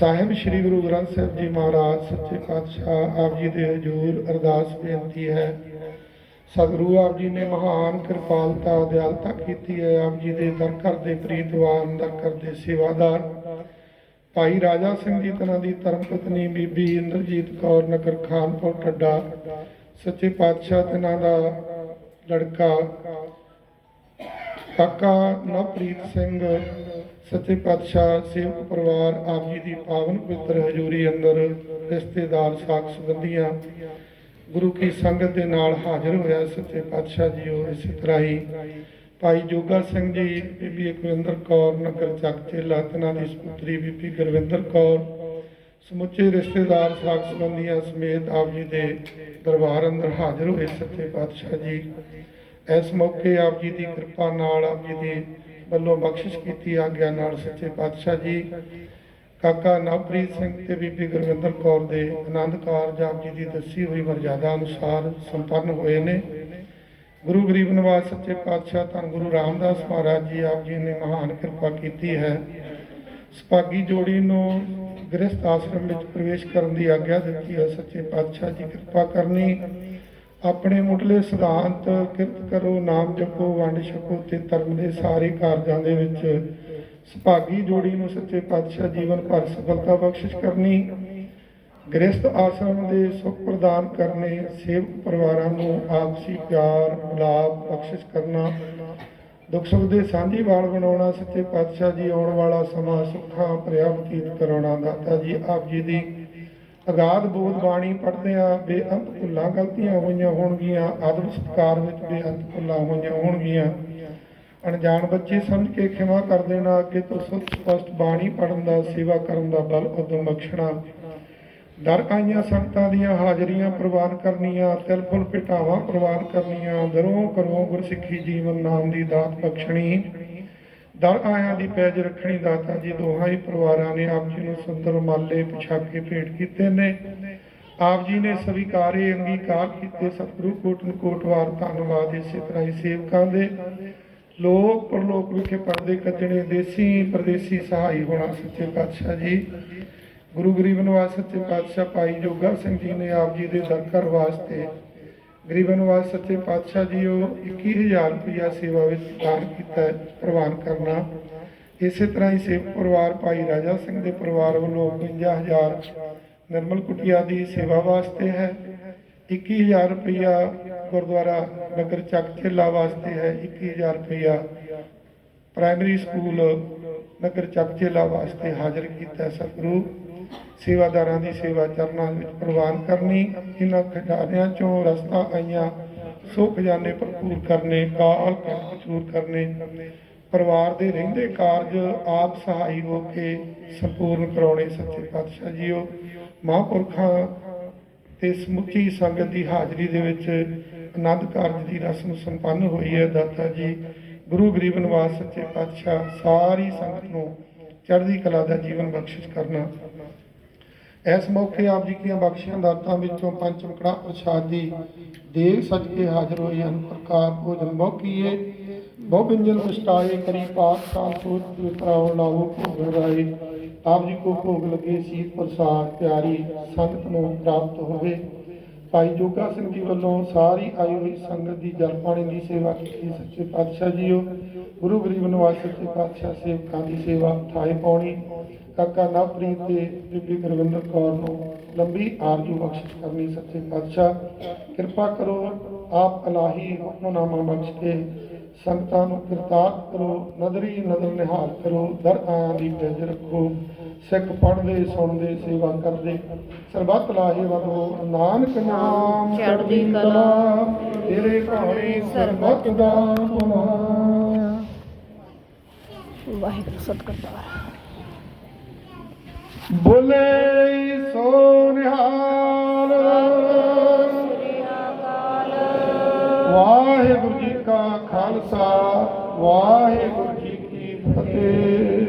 ਸਾਹਿਬ ਸ੍ਰੀ ਗੁਰੂ ਗ੍ਰੰਥ ਸਾਹਿਬ ਜੀ ਮਹਾਰਾਜ, ਸੱਚੇ ਪਾਤਸ਼ਾਹ ਆਪ ਜੀ ਦੇ ਹਜ਼ੂਰ ਅਰਦਾਸ ਬੇਨਤੀ ਹੈ। ਸਤਿਗੁਰੂ ਆਪ ਜੀ ਨੇ ਮਹਾਨ ਕਿਰਪਾਲਤਾ, ਦਿਆਲਤਾ ਕੀਤੀ ਹੈ। ਆਪ ਜੀ ਦੇ ਦਰ ਘਰ ਦੇ ਪ੍ਰੀਤਵਾਨ ਦਰ ਘਰ ਦੇ ਸੇਵਾਦਾਰ। ਭਾਈ ਰਾਜਾ ਸਿੰਘ ਜੀ, ਤਨਾਂ ਦੀ ਧਰਮ ਪਤਨੀ ਬੀਬੀ ਇੰਦਰਜੀਤ ਕੌਰ, ਨਗਰ ਖਾਨਪੁਰ ਟੱਡਾ ਸੱਚੇ ਪਾਤਸ਼ਾਹ ਤਨਾਂ ਦਾ ਲੜਕਾ ਕਾਕਾ ਨਵਪ੍ਰੀਤ ਸਿੰਘ, ਸੱਚੇ ਪਾਤਸ਼ਾਹ, ਸੇਵਕ ਪਰਿਵਾਰ, ਆਪ ਜੀ ਦੀ ਪਾਵਨ ਪਵਿੱਤਰ ਹਜ਼ੂਰੀ ਅੰਦਰ ਰਿਸ਼ਤੇਦਾਰ ਸਾਖ ਸੰਬੰਧੀਆਂ ਗੁਰੂ ਕੀ ਸੰਗਤ ਦੇ ਨਾਲ ਹਾਜ਼ਰ ਹੋਇਆ ਸੱਚੇ ਪਾਤਸ਼ਾਹ ਜੀ ਉਹ ਇਸੇ ਤਰ੍ਹਾਂ ਹੀ। ਭਾਈ ਜੋਗਾ ਸਿੰਘ ਜੀ, ਬੀਬੀ ਅਕਵਿੰਦਰ ਕੌਰ, ਨਗਰ ਚੱਕ ਚੇਲਾ ਲਾਤਨਾ ਦੀ ਸੁਪੁੱਤਰੀ ਬੀਬੀ ਗੁਰਵਿੰਦਰ ਕੌਰ, ਸਮੁੱਚੇ ਰਿਸ਼ਤੇਦਾਰ ਸਾਖ ਸੰਬੰਧੀਆਂ ਸਮੇਤ ਆਪ ਜੀ ਦੇ ਦਰਬਾਰ ਅੰਦਰ ਹਾਜ਼ਰ ਹੋਏ ਸੱਚੇ ਪਾਤਸ਼ਾਹ ਜੀ। ਇਸ ਮੌਕੇ ਆਪ ਜੀ ਦੀ ਕਿਰਪਾ ਨਾਲ ਆਪ ਜੀ ਦੀ ਵੱਲੋਂ ਬਖਸ਼ਿਸ਼ ਕੀਤੀ ਆਗਿਆ ਨਾਲ ਸੱਚੇ ਪਾਤਸ਼ਾਹ ਜੀ। ਕਾਕਾ ਨਵਪ੍ਰੀਤ ਸਿੰਘ ਤੇ ਬੀਬੀ ਗੁਰਵਿੰਦਰ ਕੌਰ ਦੇ ਆਨੰਦ ਕਾਰਜ ਆਪ ਜੀ ਦੀ ਦੱਸੀ ਹੋਈ ਮਰਜ਼ਾਦਾ ਅਨੁਸਾਰ ਸੰਪੰਨ ਹੋਏ ਨੇ। ਗੁਰੂ ਗਰੀਬ ਨਿਵਾਸ ਸੱਚੇ ਪਾਤਸ਼ਾਹ ਧੰਨ ਗੁਰੂ ਰਾਮਦਾਸ ਮਹਾਰਾਜ ਜੀ ਆਪ ਜੀ ਨੇ ਮਹਾਨ ਕਿਰਪਾ ਕੀਤੀ ਹੈ। ਸੁਭਾਗੀ ਜੋੜੀ ਨੂੰ ਗ੍ਰਸਥ ਆਸ਼ਰਮ ਵਿੱਚ ਪ੍ਰਵੇਸ਼ ਕਰਨ ਦੀ ਆਗਿਆ ਦਿੱਤੀ ਹੈ। ਸੱਚੇ ਪਾਤਸ਼ਾਹ ਜੀ ਕਿਰਪਾ ਕਰਨੀ ਆਪਣੇ ਮੁੱਢਲੇ ਸਿਧਾਂਤ, ਕਿਰਤ ਕਰੋ, ਨਾਮ ਜਪੋ, ਵੰਡ ਛਕੋ ਤੇ ਧਰਮ ਦੇ ਸਾਰੇ ਕਾਰਜਾਂ ਦੇ ਵਿੱਚ ਸੁਭਾਗੀ ਜੋੜੀ ਨੂੰ ਸੱਚੇ ਪਾਤਸ਼ਾਹ ਜੀਵਨ ਭਰ ਸਫਲਤਾ ਬਖਸ਼ਿਸ਼ ਕਰਨੀ, ਗ੍ਰਸਥ ਆਸ਼ਰਮ ਦੇ ਸੁਖ ਪ੍ਰਦਾਨ ਕਰਨੇ, ਸੇਵਕ ਪਰਿਵਾਰਾਂ ਨੂੰ ਆਪਸੀ ਪਿਆਰ, ਲਾਭ ਬਖਸ਼ਿਸ਼ ਕਰਨਾ, ਦੁੱਖ ਸੁੱਖ ਦੇ ਸਾਂਝੀ ਵਾਲ ਬਣਾਉਣਾ, ਸੱਚੇ ਪਾਤਸ਼ਾਹ ਜੀ ਆਉਣ ਵਾਲਾ ਸਮਾਂ ਸੁੱਖਾਂ ਭਰਿਆ ਬਤੀਤ ਕਰਾਉਣਾ। ਦਾਤਾ ਜੀ, ਆਪ ਜੀ ਦੀ ਅਗਾਧ ਬੋਧ ਬਾਣੀ ਪੜ੍ਹਦੇ ਆ ਬੇਅੰਤ ਭੁੱਲਾਂ ਗਲਤੀਆਂ ਹੋਈਆਂ ਹੋਣਗੀਆਂ ਆਦਰ ਸਤਕਾਰ ਵਿੱਚ ਬੇਅੰਤ ਭੁੱਲਾਂ ਹੋਈਆਂ ਹੋਣਗੀਆਂ। ਅਣਜਾਣ ਬੱਚੇ ਸਮਝ ਕੇ ਖਿਮਾ ਕਰ ਦੇਣਾ, ਅੱਗੇ ਤੋਂ ਸੁੱਤ ਸਪਸ਼ਟ ਬਾਣੀ ਪੜਨ ਦਾ, ਸੇਵਾ ਕਰਨ ਦਾ ਬਲ ਉਦਮ ਬਖਸ਼ਣਾ। ਦਰ ਆਈਆਂ ਸੰਗਤਾਂ ਦੀਆਂ ਹਾਜ਼ਰੀਆਂ ਪ੍ਰਵਾਨ ਕਰਨੀਆਂ, ਤਿਲ ਫੁੱਲ ਪਿਟਾਵਾਂ ਪ੍ਰਵਾਨ ਕਰਨੀਆਂ, ਦਰੋਂ ਕਰੋ ਗੁਰਸਿੱਖੀ ਜੀਵਨ ਨਾਮ ਦੀ ਦਾਤ ਬਖਸ਼ਣੀ। ਦਰ ਆਇਆਂ ਦੀ ਪੈਜ ਰੱਖਣੀ, ਦਾਤਾ ਜੀ ਦੋਹਾਂ ਹੀ ਪਰਿਵਾਰਾਂ ਨੇ ਆਪ ਜੀ ਨੂੰ ਸੁੰਦਰ ਮਾਲੇ ਪਛਾਕੇ ਭੇਟ ਕੀਤੇ ਨੇ। ਆਪ ਜੀ ਨੇ ਸਵੀਕਾਰੇ, ਅੰਗੀਕਾਰ ਕੀਤੇ। ਸਤਿਗੁਰੂ ਕੋਟਨ ਕੋਟਵਾਰ ਧੰਨਵਾਦ ਇਸੇ ਤਰ੍ਹਾਂ ਹੀ ਸੇਵਕਾਂ ਦੇ। ਲੋਕ ਪਰਲੋਕ ਵਿਖੇ ਪਰਦੇ ਕੱਜਣੇ ਦੇਸੀ ਪਰਦੇਸੀ ਸਹਾਈ ਹੋਣਾ ਸੱਚੇ ਪਾਤਸ਼ਾਹ ਜੀ। ਗੁਰੂ ਗਰੀਬ ਨਿਵਾਸ ਸੱਚੇ ਪਾਤਸ਼ਾਹ ਭਾਈ ਜੋਗਾ ਸਿੰਘ ਜੀ ਨੇ ਆਪ ਜੀ ਦੇ ਦਰ ਘਰ ਵਾਸਤੇ ਗਰੀਬ ਨਿਵਾਸ ਸੱਚੇ ਪਾਤਸ਼ਾਹ ਜੀ ਉਹ 21000 ਰੁਪਇਆ ਸੇਵਾ ਵਿੱਚ ਦਾਨ ਕੀਤਾ, ਪ੍ਰਵਾਨ ਕਰਨਾ। ਇਸੇ ਤਰ੍ਹਾਂ ਹੀ ਸੇਵ ਪਰਿਵਾਰ ਭਾਈ ਰਾਜਾ ਸਿੰਘ ਦੇ ਪਰਿਵਾਰ ਵੱਲੋਂ 51000 ਨਿਰਮਲ ਕੁਟੀਆ ਦੀ ਸੇਵਾ ਵਾਸਤੇ ਹੈ। 21000 ਰੁਪਇਆ ਗੁਰਦੁਆਰਾ ਨਗਰ ਚੱਕ ਢੇਲਾ ਵਾਸਤੇ ਹੈ। 21000 ਰੁਪਇਆ ਪ੍ਰਾਇਮਰੀ ਸਕੂਲ ਨਗਰ ਚੱਕ ਢੇਲਾ ਵਾਸਤੇ ਹਾਜ਼ਰ ਕੀਤਾ ਸਤਿਗੁਰੂ। ਸੇਵਾਦਾਰਾਂ ਦੀ ਸੇਵਾ ਚਰਨਾਂ ਵਿੱਚ ਪ੍ਰਵਾਨ ਕਰਨੀ, ਇਹਨਾਂ ਖਜ਼ਾਨਿਆਂ ਚੋਂ ਰਸਤਾ ਆਈਆਂ, ਸੋ ਖਜ਼ਾਨੇ ਭਰਪੂਰ ਕਰਨੇ, ਕਾਲ ਕਚੂਰ ਕਰਨੇ। ਪਰਿਵਾਰ ਦੇ ਰਹਿੰਦੇ ਕਾਰਜ ਆਪ ਸਹਾਈ ਹੋ ਕੇ ਸੰਪੂਰਨ ਕਰਾਉਣੇ, ਸੱਚੇ ਪਾਤਸ਼ਾਹ ਜੀਓ। ਮਹਾਂਪੁਰਖਾਂ ਤੇ ਸਮੁੱਚੀ ਸੰਗਤ ਦੀ ਹਾਜ਼ਰੀ ਦੇ ਵਿੱਚ ਆਨੰਦ ਕਾਰਜ ਦੀ ਰਸਮ ਸੰਪੰਨ ਹੋਈ ਹੈ, ਦਾਤਾ ਜੀ। ਗੁਰੂ ਗਰੀਬ ਨਿਵਾਸ, ਸੱਚੇ ਪਾਤਸ਼ਾਹ, ਸਾਰੀ ਸੰਗਤ ਨੂੰ ਚੜ੍ਹਦੀ ਕਲਾ ਦਾ ਜੀਵਨ ਬਖਸ਼ਿਸ਼ ਕਰਨਾ। ਇਸ ਮੌਕੇ ਆਪ ਜੀ ਦੀਆਂ ਬਖਸ਼ੀਆਂ ਦਾਤਾਂ ਵਿੱਚੋਂ ਪੰਜ ਕੜਾ ਪ੍ਰਸ਼ਾਦ ਦੀ ਦੇਗ ਕੇ ਹਾਜ਼ਰ ਹੋਏ ਹਨ। ਪ੍ਰਕਾਰ ਭੋਜਨ ਬਹੁ ਕੀਏ ਬਹੁ ਬਿੰਜਨ ਪਛਤਾਏ, ਕਰੀ ਪਾਤ ਸਾਲ ਸੋਚ ਵਿਤਰਾਉ ਲਾਵੋ ਭੋਗ ਰਾਏ ਆਪ ਜੀ ਕੋ ਭੋਗ ਲਗੇ ਸੀਤ ਪ੍ਰਸਾਦ ਪਿਆਰੀ ਸੰਗਤ ਨੂੰ ਪ੍ਰਾਪਤ ਹੋਵੇ। ਭਾਈ ਜੋਗਾ ਸਿੰਘ ਜੀ ਵੱਲੋਂ ਸਾਰੀ ਆਈ ਹੋਈ ਸੰਗਤ ਦੀ ਜਲ ਪਾਣੀ ਦੀ ਸੇਵਾ ਕੀਤੀ। ਸੱਚੇ ਪਾਤਸ਼ਾਹ ਜੀਓ ਗੁਰੂ ਗਰੀਬ ਨਿਵਾਸ ਸੱਚੇ ਪਾਤਸ਼ਾਹ ਸੇਵਕਾਂ ਦੀ ਸੇਵਾ ਥਾਏ ਪਾਉਣੀ। ਕਾਕਾ ਨਵਪ੍ਰੀਤ ਤੇ ਬੀਬੀ ਗੁਰਵਿੰਦਰ ਕੌਰ ਨੂੰ ਲੰਬੀ ਆਰਜੂ ਬਖਸ਼ਿਸ਼ ਕਰਨੀ ਸੱਚੇ ਪਾਤਸ਼ਾਹ। ਕਿਰਪਾ ਕਰੋ ਆਪ ਇਲਾਹੀ ਹੁਕਮਨਾਮਾ ਬਖਸ਼ ਕੇ ਸੰਗਤਾਂ ਨੂੰ ਕਿਰਤਾਰ ਕਰੋ, ਨਦਰੀ ਨਦਰ ਨਿਹਾਲ ਕਰੋ, ਦਰ ਆਇਆਂ ਦੀ ਪੈਜ ਰੱਖੋ। ਸਿੱਖ ਪੜ੍ਹਦੇ, ਸੁਣਦੇ, ਸੇਵਾ ਕਰਦੇ, ਸਰਬੱਤ ਲਾਹੇ ਵਧੋ ਨਾਨਕ ਨਾਮ ਚੜ੍ਹਦੀ ਕਲਾ, ਤੇਰੇ ਭਾਣੇ ਸਰਬੱਤ ਦਾ ਭਲਾ। ਵਾਹਿਗੁਰੂ ਸਤਿਗੁਰ ਬੋਲੇ ਸੋ ਨਿਹਾਲ ਵਾਹਿਗੁਰੂ ਜੀ ਕਾ ਖਾਲਸਾ ਵਾਹਿਗੁਰੂ ਜੀ ਕੀ ਫਤਿਹ।